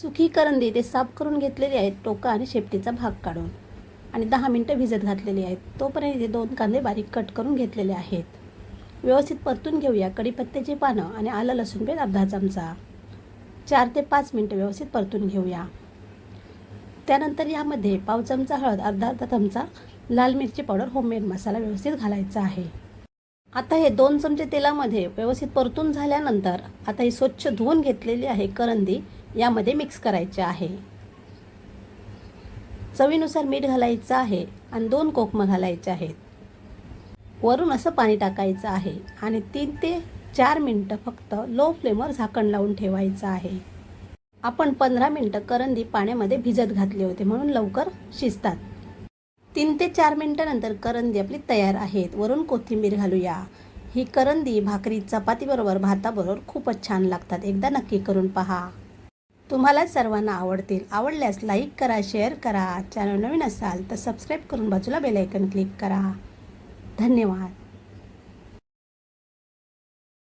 सुकी करंदी ते साफ करून घेतलेली आहेत टोका आणि शेपटीचा भाग काढून. आणि दहा मिनटं भिजत घातलेली आहेत. तोपर्यंत इथे दोन कांदे बारीक कट करून घेतलेले आहेत. व्यवस्थित परतून घेऊया. कढीपत्त्याची पानं आणि आलं लसूण पेस्ट अर्धा चमचा. चार ते पाच मिनटं व्यवस्थित परतून घेऊया. त्यानंतर यामध्ये पाव चमचा हळद अर्धा अर्धा चमचा लाल मिरची पावडर होममेड मसाला व्यवस्थित घालायचा आहे. आता हे दोन चमचे तेलामध्ये व्यवस्थित परतून झाल्यानंतर आता ही स्वच्छ धुवून घेतलेली आहे करंदी. यामध्ये मिक्स करायचे आहे. चवीनुसार मीठ घालायचं आहे आणि दोन कोकमं घालायचे आहेत. वरून असं पाणी टाकायचं आहे आणि तीन ते चार मिनटं फक्त लो फ्लेमवर झाकण लावून ठेवायचं आहे. आपण पंधरा मिनटं करंदी पाण्यामध्ये भिजत घातले होते म्हणून लवकर शिजतात. तीन ते चार मिनटानंतर करंदी आपली तयार आहेत. वरून कोथिंबीर घालूया. ही करंदी भाकरी चपातीबरोबर भाताबरोबर खूपच छान लागतात. एकदा नक्की करून पहा. तुम्हाला सर्वांना आवडतील. आवडल्यास लाईक करा शेअर करा. चॅनल नवीन असाल तर सबस्क्राईब करून बाजूला बेलायकन क्लिक करा. धन्यवाद.